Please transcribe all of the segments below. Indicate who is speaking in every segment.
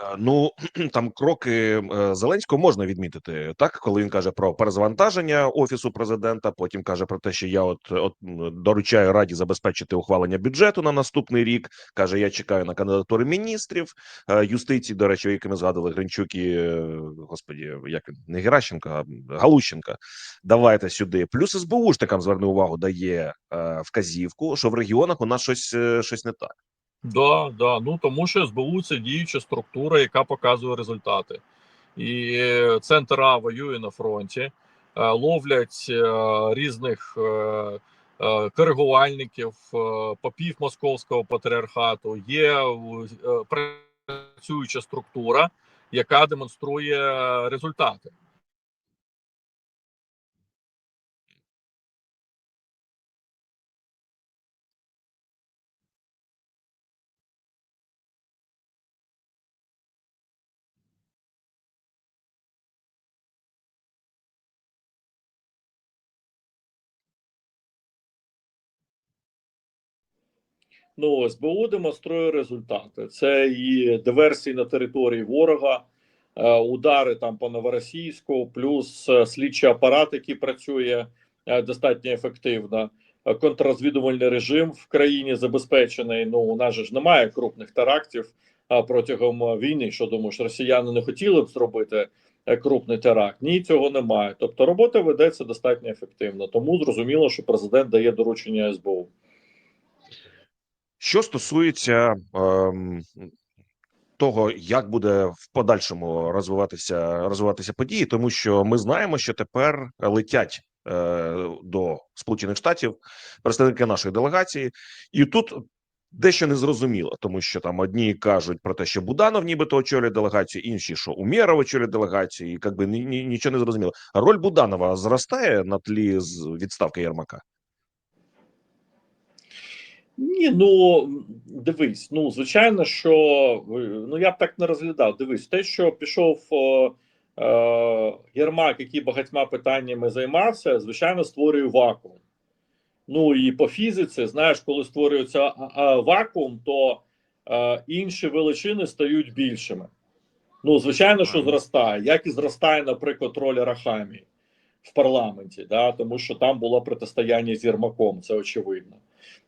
Speaker 1: Е, Ну там кроки е, Зеленського можна відмітити так, коли він каже про перезавантаження офісу президента. Потім каже про те, що я от от доручаю раді забезпечити ухвалення бюджету на наступний рік. каже: Я чекаю на кандидатури міністрів е, юстиції. До речі, які ми згадували Гринчук і господі, як не Геращенко, а Галущенка. Давайте сюди. Плюс СБУшникам зверни увагу, дає вказівку, що в регіонах у нас щось щось не так.
Speaker 2: Да, да. Ну тому що СБУ це діюча структура, яка показує результати. І центр А воює на фронті, е, ловлять е, різних е, коригувальників, попів московського патріархату. Є працююча структура, яка демонструє результати. Ну, СБУ демонструє результати. Це і диверсії на території ворога, е, удари там по новоросійську, плюс е, слідчий апарат, який працює е, достатньо ефективно. Контррозвідувальний режим в країні забезпечений. Ну, у нас ж немає крупних терактів протягом війни. Що думаєш, росіяни не хотіли б зробити крупний теракт? Ні, цього немає. Тобто робота ведеться достатньо ефективно. Тому зрозуміло, що президент дає доручення СБУ.
Speaker 1: Що стосується ем, того, як буде в подальшому розвиватися розвиватися події, тому що ми знаємо, що тепер летять е, до Сполучених Штатів представники нашої делегації, і тут дещо незрозуміло, тому що там одні кажуть про те, що Буданов нібито очолює делегацію, інші що Умєров очолює делегацію, і якби ні, ні, нічого не зрозуміло. Роль Буданова зростає на тлі з відставки Єрмака.
Speaker 2: Ні, ну дивись, ну звичайно, що е, ну я б так не розглядав. Дивись, те, що пішов е, Єрмак, який багатьма питаннями займався, звичайно, створює вакуум. Ну і по фізиці, знаєш, коли створюється вакуум, то е, інші величини стають більшими. Ну, звичайно, що зростає, як і зростає, наприклад, роль Рахамії в парламенті, да, тому що там було протистояння з Єрмаком, це очевидно.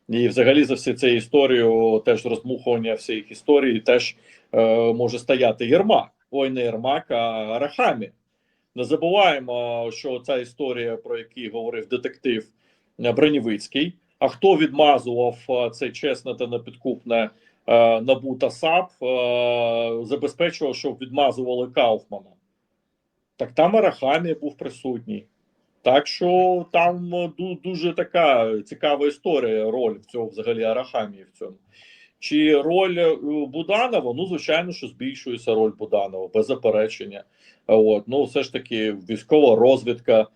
Speaker 2: І взагалі за всю цю історію, теж розмухування всіх історій, теж е, може стояти Єрмак. Ой, не Єрмак, а Рахамі. Не забуваємо, що ця історія, про яку говорив детектив е, Бронєвицький. А хто відмазував е, це чесне та непідкупне е, НАБУ та САП, е, забезпечував, щоб відмазували Кауфмана. Так там Арахамія був присутній. Так що там дуже така цікава історія, роль в цьому взагалі Арахамії в цьому. Чи роль е, Буданова? Ну, звичайно, що збільшується роль Буданова, без заперечення. От, ну, все ж таки, військова розвідка.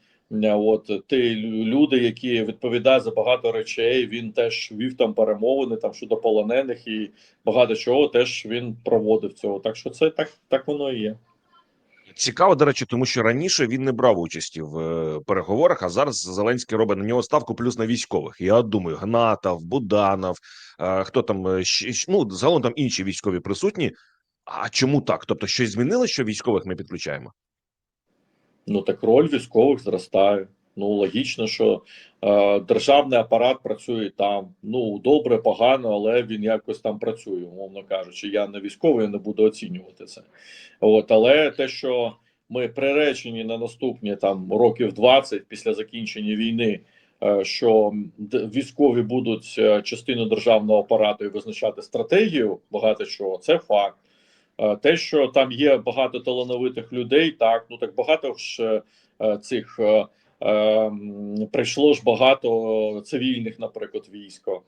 Speaker 2: е, От лю- люди, які відповідають за багато речей, він теж вів там перемовини там щодо полонених і багато чого теж він проводив цього. Так що це так, так воно і є.
Speaker 1: Цікаво, до речі, тому що раніше він не брав участі в е, переговорах, а зараз Зеленський робить на нього ставку плюс на військових. Я думаю, Гнатов, Буданов, е, хто там е, ну загалом там інші військові присутні. А чому так? Тобто, щось змінилось, що військових ми підключаємо?
Speaker 2: Ну так роль військових зростає. Ну логічно, що е, державний апарат працює там. Ну добре, погано, але він якось там працює, умовно кажучи. Я не військовий, не буду оцінювати це. От, але те, що ми приречені на наступні там років 20 після закінчення війни, е, що військові будуть е, частиною державного апарату і визначати стратегію, багато чого, це факт. Е, Те, що там є багато талановитих людей, так ну так багато ж цих прийшло ж багато цивільних, наприклад, військо.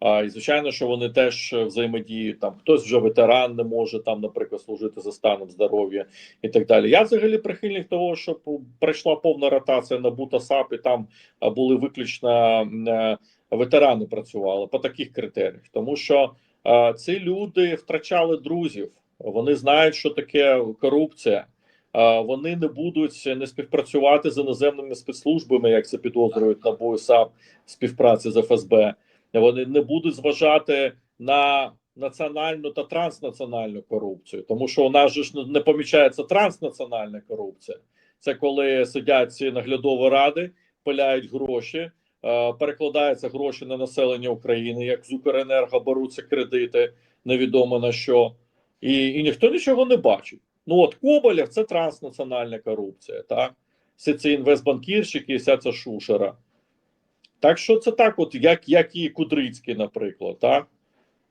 Speaker 2: А і звичайно, що вони теж взаємодіють. Там хтось вже ветеран не може там, наприклад, служити за станом здоров'я і так далі. Я взагалі прихильник того, щоб прийшла повна ротація на Бута САП, і там були виключно е, ветерани працювали по таких критеріях, тому що е, ці люди втрачали друзів. Вони знають, що таке корупція. Вони не будуть не співпрацювати з іноземними спецслужбами, як це підозрюють НАБУ і САП в співпраці з ФСБ. Вони не будуть зважати на національну та транснаціональну корупцію, тому що у нас же ж не помічається транснаціональна корупція. Це коли сидять ці наглядові ради, пиляють гроші, перекладаються гроші на населення України, як з Укренерго беруться кредити, невідомо на що, і, і ніхто нічого не бачить. Ну от Коболєв це транснаціональна корупція, так? Всі ці інвестбанкірщики, і вся ця шушера. Так що це так, от як, як і Кудрицький, наприклад, так?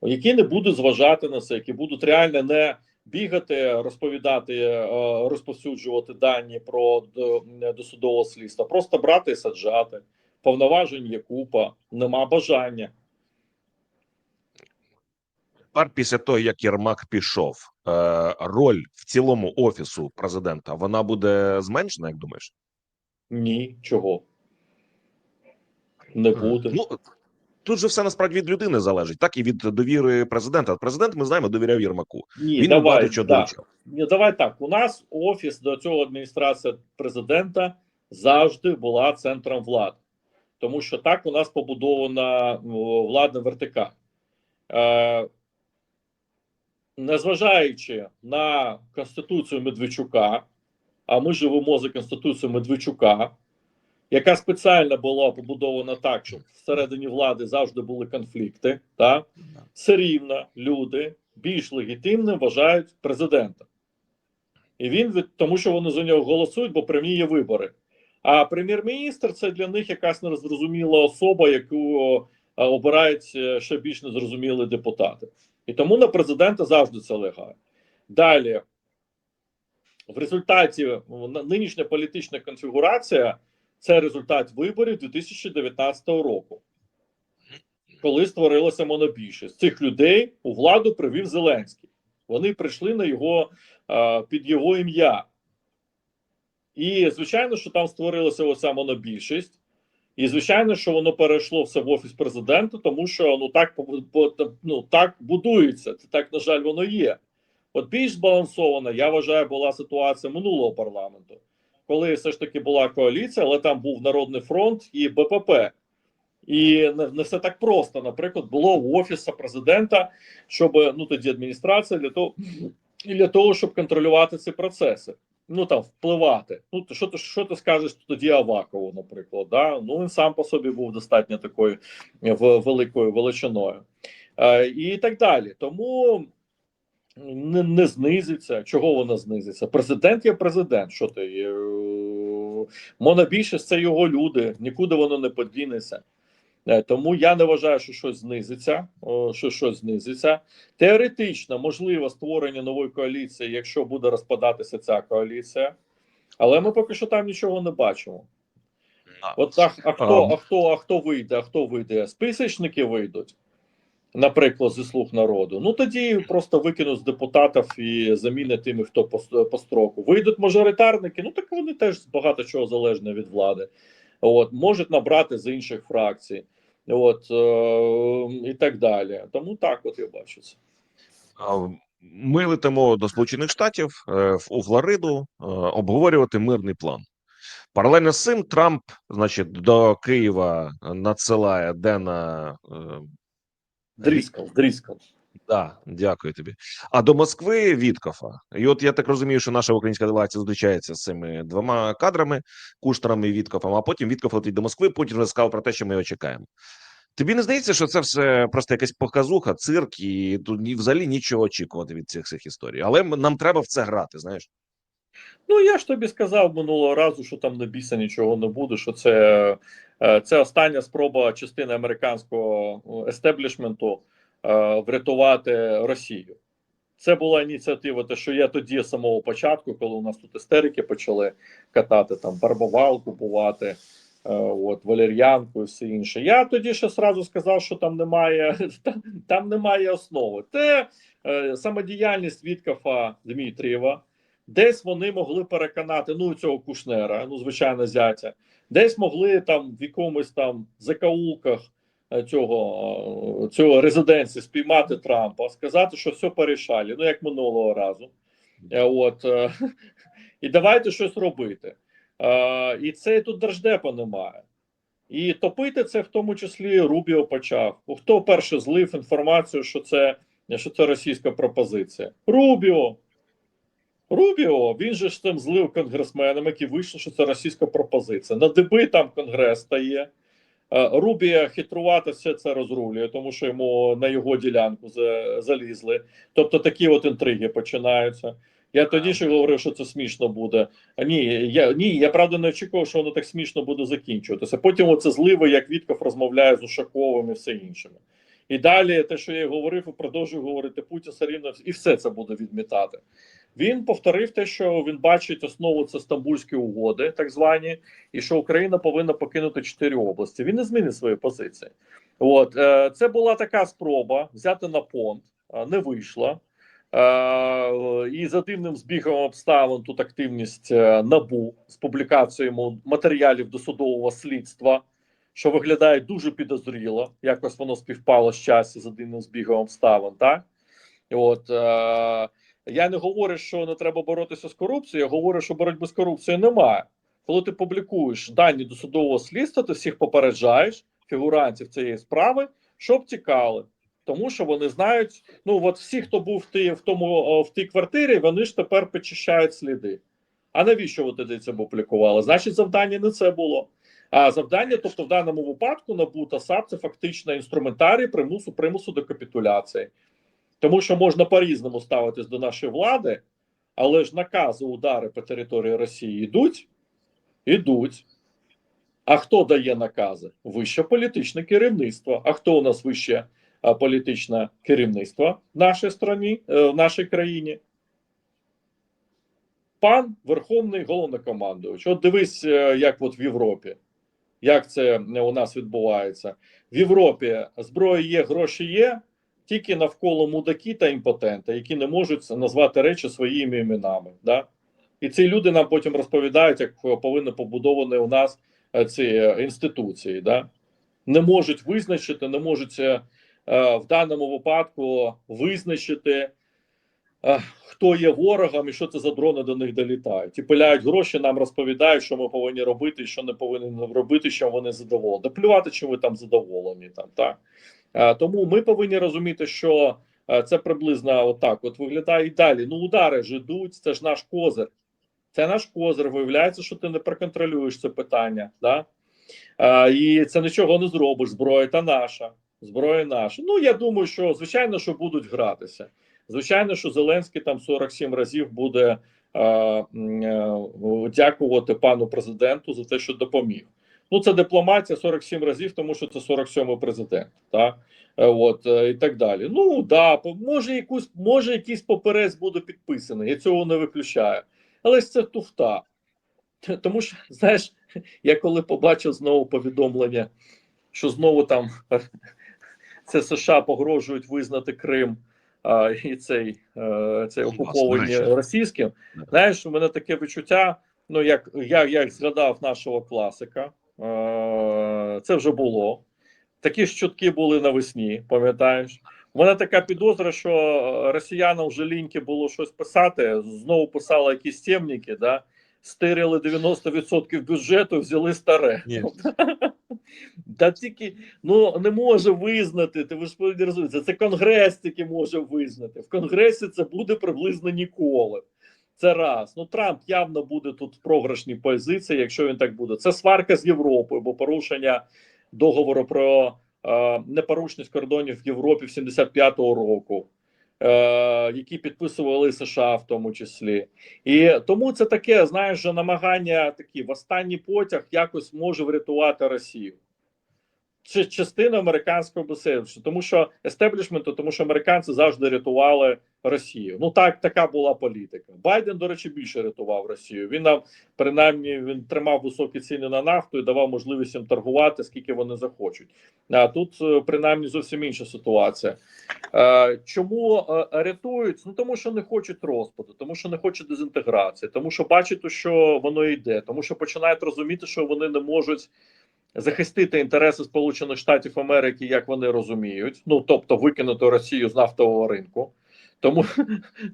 Speaker 2: які не будуть зважати на це, які будуть реально не бігати, розповідати, е, розповсюджувати дані про д- досудове слідство, просто брати і саджати. Повноважень є купа, нема бажання.
Speaker 1: Тепер після того, як Єрмак пішов, е, роль в цілому офісу президента вона буде зменшена, як думаєш?
Speaker 2: Ні, чого. Не буде.
Speaker 1: Ну тут же все насправді від людини залежить, так і від довіри президента. Президент, ми знаємо, довіряв Єрмаку.
Speaker 2: Ні,
Speaker 1: Він
Speaker 2: давай,
Speaker 1: чого
Speaker 2: да. Ні, давай так. У нас офіс до цього адміністрація президента завжди була центром влади, тому що так у нас побудована о, владна вертикаль. Е, незважаючи на Конституцію Медведчука, а ми живемо за Конституцією Медведчука, яка спеціально була побудована так, щоб всередині влади завжди були конфлікти, так? все рівно люди більш легітимним вважають президента. І він від тому, що вони за нього голосують, бо прямі є вибори. А прем'єр-міністр це для них якась незрозуміла особа, яку е, обирають е, ще більш незрозумілі депутати. І тому на президента завжди це лягає. Далі, в результаті нинішня політична конфігурація це результат виборів 2019 року коли створилася монобільшість. Цих людей у владу привів Зеленський. Вони прийшли на його під його ім'я. І звичайно, що там створилася оця монобільшість. І звичайно, що воно перейшло все в офіс президента, тому що ну так ну, так будується. Це так, на жаль, воно є. От більш збалансована, я вважаю, була ситуація минулого парламенту, коли все ж таки була коаліція, але там був Народний фронт і БПП. І не, не все так просто. Наприклад, було в офісі президента, щоб ну тоді адміністрація для того, і для того, щоб контролювати ці процеси. Ну там впливати. Ну що ти що ти скажеш тоді Авакову, наприклад? Да? Ну він сам по собі був достатньо такою великою величиною. Е, і так далі. Тому не, не знизиться. Чого вона знизиться? Президент є президент. Що ти? Е, Монобільшість це його люди, нікуди воно не подінеться. Е, Тому я не вважаю, що щось знизиться. Що щось знизиться. Теоретично можливо створення нової коаліції, якщо буде розпадатися ця коаліція, але ми поки що там нічого не бачимо. От а, а хто, а хто, а хто вийде? А хто вийде? Списочники вийдуть, наприклад, зі слуг народу. Ну тоді просто викинуть з депутатів і замінять тими, хто по, по строку. Вийдуть мажоритарники, ну так вони теж багато чого залежні від влади. От, можуть набрати з інших фракцій, от е, і так далі. Тому так, от я бачу це.
Speaker 1: Ми летимо до Сполучених Штатів е, у Флориду е, обговорювати мирний план. Паралельно з цим Трамп, значить, до Києва надсилає Дена.
Speaker 2: Дріскал, дріскал.
Speaker 1: Да, дякую тобі. А до Москви Віткофа. І от я так розумію, що наша українська делегація зустрічається з цими двома кадрами, Куштером і Віткофом, а потім Віткоф летить до Москви, потім вже сказав про те, що ми його чекаємо. Тобі не здається, що це все просто якась показуха, цирк, і тут ні, взагалі нічого очікувати від цих цих історій. Але нам треба в це грати, знаєш.
Speaker 2: Ну я ж тобі сказав минулого разу, що там на біса нічого не буде. Що це, е, це остання спроба частини американського естеблішменту е, врятувати Росію. Це була ініціатива, те, що я тоді з самого початку, коли у нас тут істерики почали катати, там барбовал купувати, от валер'янку і все інше. Я тоді ще сразу сказав, що там немає, там, там немає основи. Це е, самодіяльність Віткафа Дмитрієва. Десь вони могли переконати ну цього кушнера, ну звичайно, зятя, десь могли там в якомусь там закаулках е, цього, е, цього резиденції спіймати Трампа, сказати, що все порішали, ну як минулого разу. Е, От е, і давайте щось робити. Е, І це тут держдепа немає. І топити це в тому числі Рубіо почав. Хто перше злив інформацію, що це що це російська пропозиція. Рубіо. Рубіо, він же ж там злив конгресменам, які вийшли, що це російська пропозиція. На диби там конгрес стає. Е, Рубія хитрувати все це розрулює, тому що йому на його ділянку залізли. Тобто такі от інтриги починаються. Я тоді ще говорив, що це смішно буде. А ні, я ні, я правда не очікував, що воно так смішно буде закінчуватися. Потім оце зливи, як Вітков розмовляє з Ушаковим і все іншими. І далі, те, що я говорив, і продовжую говорити, Путін все і все це буде відмітати. Він повторив те, що він бачить основу це Стамбульські угоди, так звані, і що Україна повинна покинути чотири області. Він не змінив свої позиції. От е, це була така спроба взяти на понт, не вийшла. Е, і за дивним збігом обставин тут активність е, набу з публікаціями матеріалів досудового слідства, що виглядає дуже підозріло. Якось воно співпало з часу за дивним збігом обставин. Так от е, я не говорю, що не треба боротися з корупцією. Я говорю, що боротьби з корупцією немає. Коли ти публікуєш дані досудового слідства, ти всіх попереджаєш фігурантів цієї справи, щоб тікали. Тому що вони знають, ну от всі, хто був в тій, в тому в тій квартирі, вони ж тепер почищають сліди. А навіщо ви тоді це публікували? Значить, завдання не це було. А завдання, тобто, в даному випадку, НАБУ та САП це фактично інструментарій примусу примусу до капітуляції. Тому що можна по-різному ставитись до нашої влади, але ж накази, удари по території Росії йдуть, ідуть. А хто дає накази? Вище політичне керівництво. А хто у нас вище політичне керівництво в нашій страні, е, в нашій країні? Пан Верховний головнокомандувач. От дивись, е, як от в Європі, як це е, у нас відбувається. В Європі зброя є, гроші є, тільки навколо мудаки та імпотенти, які не можуть назвати речі своїми іменами. Да? І ці люди нам потім розповідають, як повинні побудовані у нас е, ці е, інституції. Да? Не можуть визначити, не можуть е, е, в даному випадку визначити, е, хто є ворогом і що це за дрони до них долітають. І пиляють гроші, нам розповідають, що ми повинні робити що не повинні робити, що вони задоволені. Да плювати, чи ви там задоволені. Там, так? Е, Тому ми повинні розуміти, що е, це приблизно отак от виглядає і далі. Ну, удари ж ідуть, це ж наш козир. Це наш козир. Виявляється, що ти не проконтролюєш це питання. Да? І це нічого не зробиш. Зброя та наша. Зброя наша. Ну я думаю, що звичайно, що будуть гратися. Звичайно, що Зеленський там 47 разів буде е, е, дякувати пану президенту за те, що допоміг. Ну, це дипломатія 47 разів, тому що це 47-й президент, так Е, от е, і так далі. Ну да, може, якусь може якийсь поперець буде підписаний. Я цього не виключаю, але ж це туфта. Тому що, знаєш, я коли побачив знову повідомлення, що знову там це США погрожують визнати Крим а, і цей, е, цей окуповані російським. Знаєш, у мене таке відчуття. Ну, як я як згадав нашого класика, е, це вже було. Такі ж чутки були навесні, пам'ятаєш? У мене така підозра, що росіянам вже ліньки було щось писати. Знову писали якісь темники, да? стирили 90% бюджету, взяли старе.
Speaker 1: Ні.
Speaker 2: Та тільки ну не може визнати. Ти ви ж розуміти, це конгрес тільки може визнати. В конгресі це буде приблизно ніколи. Це раз. Ну Трамп явно буде тут в програшній позиції, якщо він так буде. Це сварка з Європою, бо порушення договору про е, непорушність кордонів в Європі в 75-го року, які підписували США в тому числі. І тому це таке, знаєш, намагання такі в останній потяг якось може врятувати Росію. Це частина американського бесейдж, тому що естеблішменту, тому що американці завжди рятували Росію. Ну так, така була політика. Байден, до речі, більше рятував Росію. Він нам принаймні він тримав високі ціни на нафту і давав можливість їм торгувати скільки вони захочуть. А тут е, принаймні зовсім інша ситуація. Е, Чому е, рятують? Ну тому що не хочуть розпаду, тому що не хочуть дезінтеграції, тому що бачать, що воно йде, тому що починають розуміти, що вони не можуть захистити інтереси Сполучених Штатів Америки, як вони розуміють. Ну тобто викинути Росію з нафтового ринку, тому,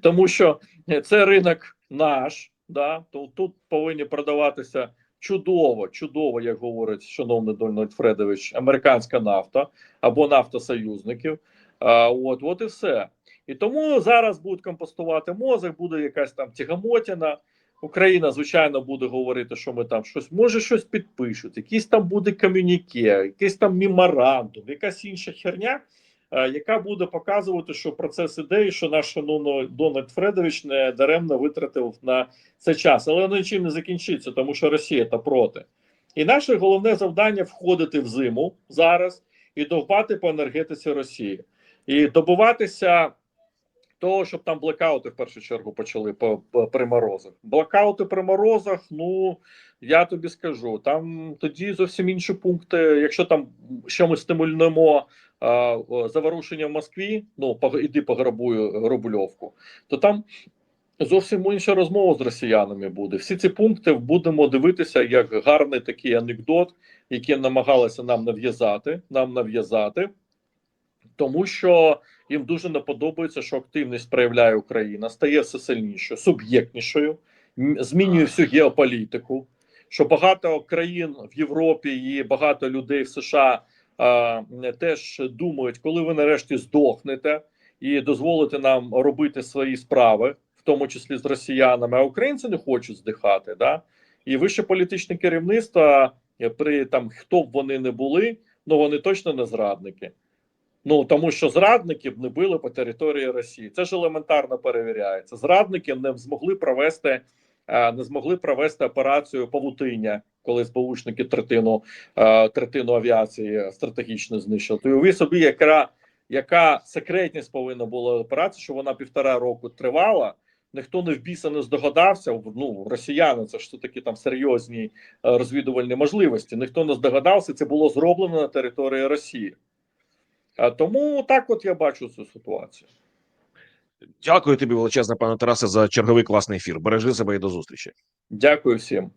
Speaker 2: тому що це ринок наш, да, то тут повинні продаватися. Чудово, чудово, як говорить шановний Дональд Фредович, американська нафта або нафта союзників. А, от, от і все. І тому зараз будуть компостувати мозок, буде якась там тягамотіна. Україна, звичайно, буде говорити, що ми там щось, може, щось підпишуть, якийсь там буде комюніке, якийсь там меморандум, якась інша херня, яка буде показувати, що процес іде, і що наш шановний Дональд Фредович не даремно витратив на це час. Але нічим не закінчиться, тому що Росія та проти. І наше головне завдання входити в зиму зараз і довбати по енергетиці Росії, і добуватися того, щоб там блекаути в першу чергу почали по, по при морозах. Блекаути при морозах, ну я тобі скажу, там тоді зовсім інші пункти. Якщо там що ми стимульнемо а, заворушення в Москві, ну пог- іди пограбую Рубльовку, то там зовсім інша розмова з росіянами буде. Всі ці пункти будемо дивитися як гарний такий анекдот, який намагалися нам нав'язати, нам нав'язати, тому що їм дуже не подобається, що активність проявляє Україна, стає все сильнішою, суб'єктнішою, змінює всю геополітику. Що багато країн в Європі і багато людей в США а, теж думають, коли ви нарешті здохнете і дозволите нам робити свої справи, в тому числі з росіянами, а українці не хочуть здихати. Да? І вище політичне керівництво, е, при там хто б вони не були, ну вони точно не зрадники. Ну тому що зрадники б не били по території Росії. Це ж елементарно перевіряється. Зрадники не змогли провести, е, не змогли провести операцію павутиння, коли СБУшники третину, е, третину авіації стратегічно знищили. То уяви собі, яка, яка секретність повинна була операція, що вона півтора року тривала. Ніхто не в біса не здогадався. Ну, росіяни, це ж такі там серйозні е, розвідувальні можливості. Ніхто не здогадався, це було зроблено на території Росії. А тому так от я бачу цю ситуацію.
Speaker 1: Дякую тобі величезне, пане Тарасе, за черговий класний ефір. Бережи себе і до зустрічі.
Speaker 2: Дякую всім.